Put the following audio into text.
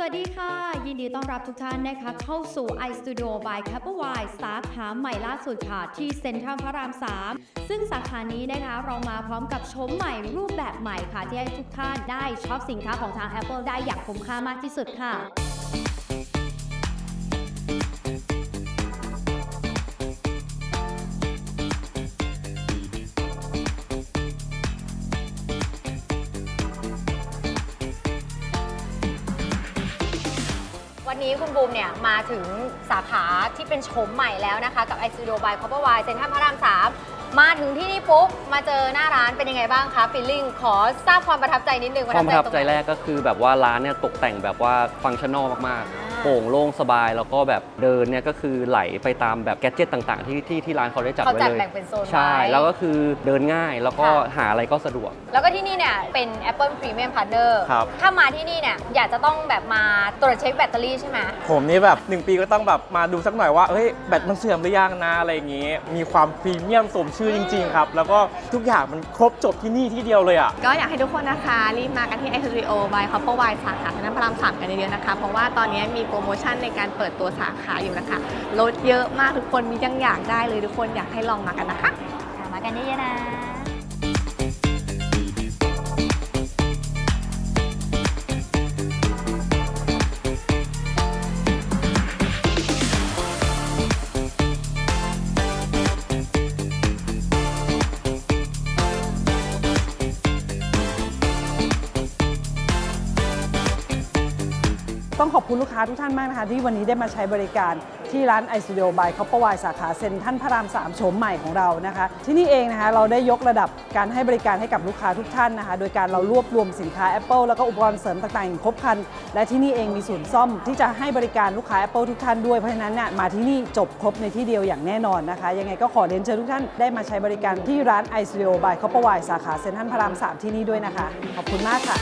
สวัสดีค่ะ ยินดีต้อนรับทุกท่านนะคะ เข้าสู่ iStudio by c a p w i สาขาใหม่ล่าสุดค่ะ ที่เซ็นทรัลพระราม 3 ซึ่งสาขานี้นะคะเรามาพร้อมกับชมใหม่รูปแบบใหม่ค่ะ ที่ให้ทุกท่านได้ช็อปสินค้าของทาง Apple ได้อย่างคุ้มค่ามากที่สุดค่ะ วันนี้คุณบูมเนี่ยมาถึงสาขาที่เป็นโฉมใหม่แล้วนะคะ กับไอซูโดบายคอปเปอร์วายเซ็นทรัลพระรามสามมาถึงที่นี่ปุ๊บมาเจอหน้าร้านเป็นยังไงบ้างคะฟีลลิ่งขอทราบความประทับใจนิดนึงความประทับตงใจไหน แรกก็คือแบบว่าร้านเนี่ยตกแต่งแบบว่าฟังชั่นอลมากอ่าๆ โปร่งโล่งสบายแล้วก็แบบเดินเนี่ยก็คือไหลไปตามแบบแกดเจิตต่างๆ ที่ที่ที่ร้านเขาได้จัดเขาไว้จัดเลยแบ่งเป็นโซนใช่ไว้แล้วก็คือเดินง่ายแล้วก็ค่ะหาอะไรก็สะดวก แล้วก็ที่นี่เนี่ยเป็น Apple Premium Partner ครับ ถ้ามาที่นี่เนี่ยอยากจะต้องแบบมาตรวจเช็คแบตเตอรี่ใช่ไหม ผมนี่แบบ 1 ปีก็ต้องแบบมาดูสักหน่อยว่าเฮ้ยแบตมันเสื่อมหรือยังนะอะไรอย่างงี้ มีความพรีเมียมสมชื่อจริง ๆ ครับ แล้วก็ทุกอย่างมันครบจบที่นี่ที่เดียวเลยอะ ก็อยากให้ทุกคนนะคะ รีบมากันที่ i Studio by c o p p e r w i สาขาเซ็นทรัลพระรามสามกันเยอะๆนะคะ เพราะว่าตอนนี้มีโปรโมชั่นในการเปิดตัวสาขาอยู่นะคะลดเยอะมากทุกคนมียังอยากได้เลยทุกคนอยากให้ลองมากันนะคะอะมากันเยอะๆนะ ต้องขอบคุณลูกค้าทุกท่านมากนะคะ ที่วันนี้ได้มาใช้บริการที่ร้าน i Studio by c o p p e r w i สาขาเซ็นทรัลพระราม3โฉมใหม่ของเรานะคะ ที่นี่เองนะคะเราได้ยกระดับการให้บริการให้กับลูกค้าทุกท่านนะคะ โดยการเรารวบรวมสินค้า Apple แล้วก็อุปกรณ์เสริมต่างๆอย่างครบครัน และที่นี่เองมีศูนย์ซ่อมที่จะให้บริการลูกค้า Apple ทุกท่านด้วยเพราะฉะนั้นเนี่ยมาที่นี่จบครบในที่เดียวอย่างแน่นอนนะคะ ยังไงก็ขอเรียนเชิญทุกท่านได้มาใช้บริการที่ร้าน i Studio by c o p p e r w i สาขาเซ็นทรัลพระราม3ที่นี่ด้วยนะคะ ขอบคุณมากค่ะ